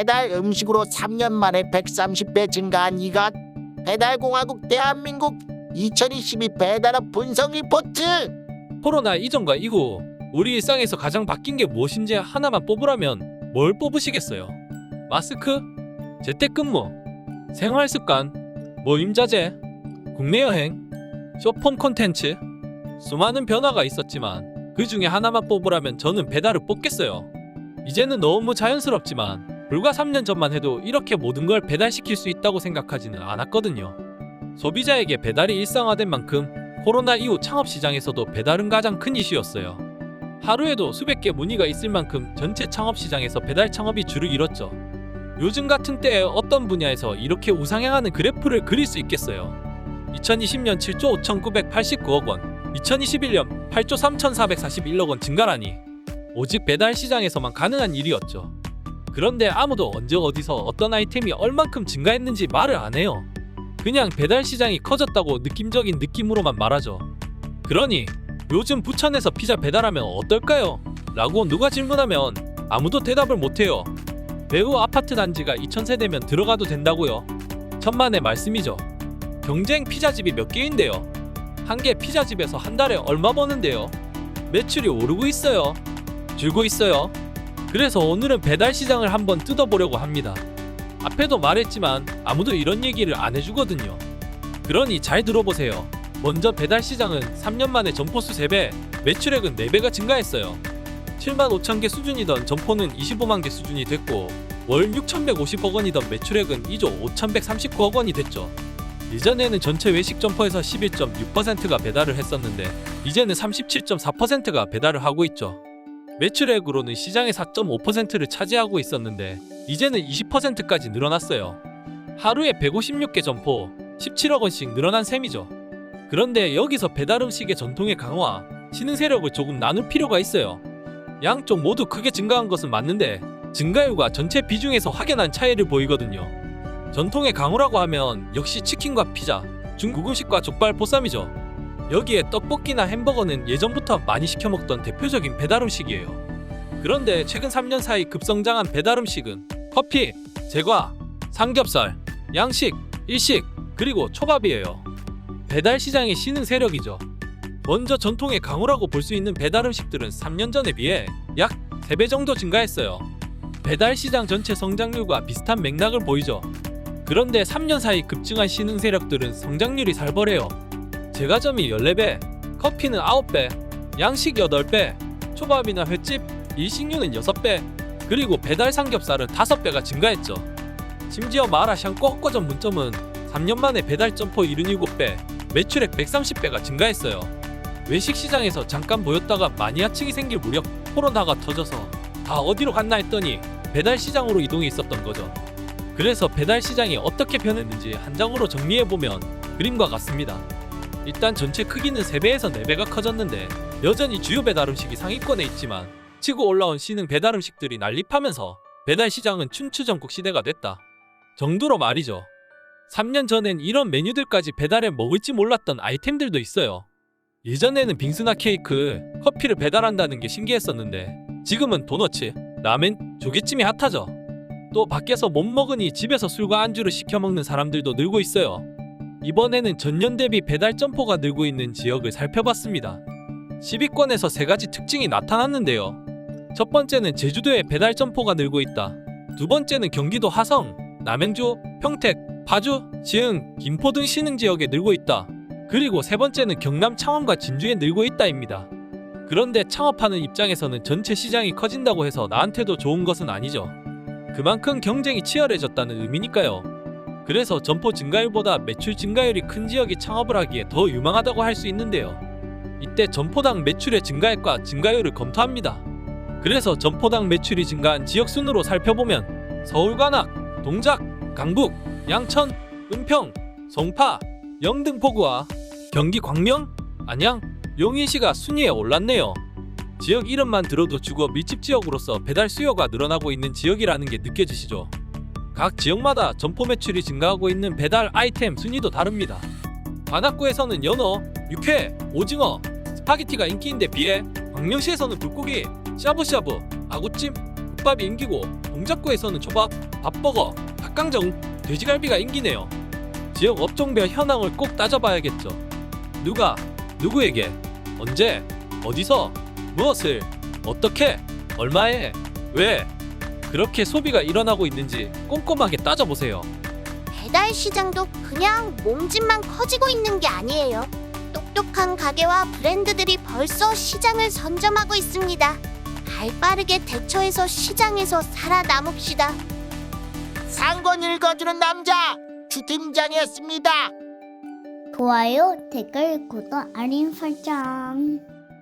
배달 음식으로 3년 만에 130배 증가한 이것 배달공화국 대한민국 2022 배달업 분석 리포트 코로나 이전과 이후 우리 일상에서 가장 바뀐 게 무엇인지 하나만 뽑으라면 뭘 뽑으시겠어요? 마스크? 재택근무? 생활습관? 모임자제? 국내 여행? 쇼폼 콘텐츠? 수많은 변화가 있었지만 그 중에 하나만 뽑으라면 저는 배달을 뽑겠어요. 이제는 너무 자연스럽지만 불과 3년 전만 해도 이렇게 모든 걸 배달시킬 수 있다고 생각하지는 않았거든요. 소비자에게 배달이 일상화된 만큼 코로나 이후 창업 시장에서도 배달은 가장 큰 이슈였어요. 하루에도 수백 개 문의가 있을 만큼 전체 창업 시장에서 배달 창업이 주를 이뤘죠. 요즘 같은 때에 어떤 분야에서 이렇게 우상향하는 그래프를 그릴 수 있겠어요. 2020년 7조 5,989억 원, 2021년 8조 3,441억 원 증가라니 오직 배달 시장에서만 가능한 일이었죠. 그런데 아무도 언제 어디서 어떤 아이템이 얼만큼 증가했는지 말을 안 해요. 그냥 배달 시장이 커졌다고 느낌적인 느낌으로만 말하죠. 그러니 요즘 부천에서 피자 배달하면 어떨까요? 라고 누가 질문하면 아무도 대답을 못해요. 매우 아파트 단지가 2,000세대면 들어가도 된다고요. 천만의 말씀이죠. 경쟁 피자집이 몇 개인데요. 한 개 피자집에서 한 달에 얼마 버는데요. 매출이 오르고 있어요. 줄고 있어요. 그래서 오늘은 배달 시장을 한번 뜯어보려고 합니다. 앞에도 말했지만 아무도 이런 얘기를 안 해주거든요. 그러니 잘 들어보세요. 먼저 배달 시장은 3년 만에 점포수 3배, 매출액은 4배가 증가했어요. 7만 5천 개 수준이던 점포는 25만 개 수준이 됐고 월 6,150억 원이던 매출액은 2조 5,139억 원이 됐죠. 이전에는 전체 외식 점포에서 11.6%가 배달을 했었는데 이제는 37.4%가 배달을 하고 있죠. 매출액으로는 시장의 4.5%를 차지하고 있었는데 이제는 20%까지 늘어났어요. 하루에 156개 점포, 17억 원씩 늘어난 셈이죠. 그런데 여기서 배달 음식의 전통의 강화, 신흥 세력을 조금 나눌 필요가 있어요. 양쪽 모두 크게 증가한 것은 맞는데 증가율과 전체 비중에서 확연한 차이를 보이거든요. 전통의 강호라고 하면 역시 치킨과 피자, 중국 음식과 족발 보쌈이죠. 여기에 떡볶이나 햄버거는 예전부터 많이 시켜 먹던 대표적인 배달 음식이에요. 그런데 최근 3년 사이 급성장한 배달 음식은 커피, 제과, 삼겹살, 양식, 일식, 그리고 초밥이에요. 배달 시장의 신흥 세력이죠. 먼저 전통의 강호라고 볼 수 있는 배달 음식들은 3년 전에 비해 약 3배 정도 증가했어요. 배달 시장 전체 성장률과 비슷한 맥락을 보이죠. 그런데 3년 사이 급증한 신흥 세력들은 성장률이 살벌해요. 제과점이 14배, 커피는 9배, 양식 8배, 초밥이나 횟집, 일식류는 6배, 그리고 배달 삼겹살은 5배가 증가했죠. 심지어 마라샹 꼬꼬 전문점은 3년 만에 배달 점포 77배, 매출액 130배가 증가했어요. 외식 시장에서 잠깐 보였다가 마니아층이 생길 무렵 코로나가 터져서 다 어디로 갔나 했더니 배달 시장으로 이동이 있었던 거죠. 그래서 배달 시장이 어떻게 변했는지 한 장으로 정리해 보면 그림과 같습니다. 일단 전체 크기는 3배에서 4배가 커졌는데 여전히 주요 배달 음식이 상위권에 있지만 치고 올라온 신흥 배달 음식들이 난립하면서 배달 시장은 춘추 전국 시대가 됐다. 정도로 말이죠. 3년 전엔 이런 메뉴들까지 배달해 먹을지 몰랐던 아이템들도 있어요. 예전에는 빙수나 케이크, 커피를 배달한다는 게 신기했었는데 지금은 도너츠, 라멘, 조개찜이 핫하죠. 또 밖에서 못 먹으니 집에서 술과 안주를 시켜 먹는 사람들도 늘고 있어요. 이번에는 전년 대비 배달 점포가 늘고 있는 지역을 살펴봤습니다. 10위권에서 세 가지 특징이 나타났는데요. 첫 번째는 제주도에 배달 점포가 늘고 있다. 두 번째는 경기도 화성, 남양주, 평택, 파주, 지흥, 김포 등 신흥 지역에 늘고 있다. 그리고 세 번째는 경남 창원과 진주에 늘고 있다입니다. 그런데 창업하는 입장에서는 전체 시장이 커진다고 해서 나한테도 좋은 것은 아니죠. 그만큼 경쟁이 치열해졌다는 의미니까요. 그래서 점포 증가율보다 매출 증가율이 큰 지역이 창업을 하기에 더 유망하다고 할 수 있는데요. 이때 점포당 매출의 증가액과 증가율을 검토합니다. 그래서 점포당 매출이 증가한 지역 순으로 살펴보면 서울 관악, 동작, 강북, 양천, 은평, 송파, 영등포구와 경기 광명, 안양, 용인시가 순위에 올랐네요. 지역 이름만 들어도 주거 밀집 지역으로서 배달 수요가 늘어나고 있는 지역이라는 게 느껴지시죠? 각 지역마다 점포 매출이 증가하고 있는 배달 아이템 순위도 다릅니다. 관악구에서는 연어, 육회, 오징어, 스파게티가 인기인데 비해 광명시에서는 불고기, 샤브샤브, 아구찜, 국밥이 인기고 동작구에서는 초밥, 밥버거, 닭강정, 돼지갈비가 인기네요. 지역 업종별 현황을 꼭 따져봐야겠죠. 누가, 누구에게, 언제, 어디서, 무엇을, 어떻게, 얼마에, 왜 그렇게 소비가 일어나고 있는지 꼼꼼하게 따져보세요. 배달 시장도 그냥 몸집만 커지고 있는 게 아니에요. 똑똑한 가게와 브랜드들이 벌써 시장을 선점하고 있습니다. 발 빠르게 대처해서 시장에서 살아남읍시다. 상권 읽어주는 남자 주 팀장이었습니다. 좋아요, 댓글, 구독, 알림 설정.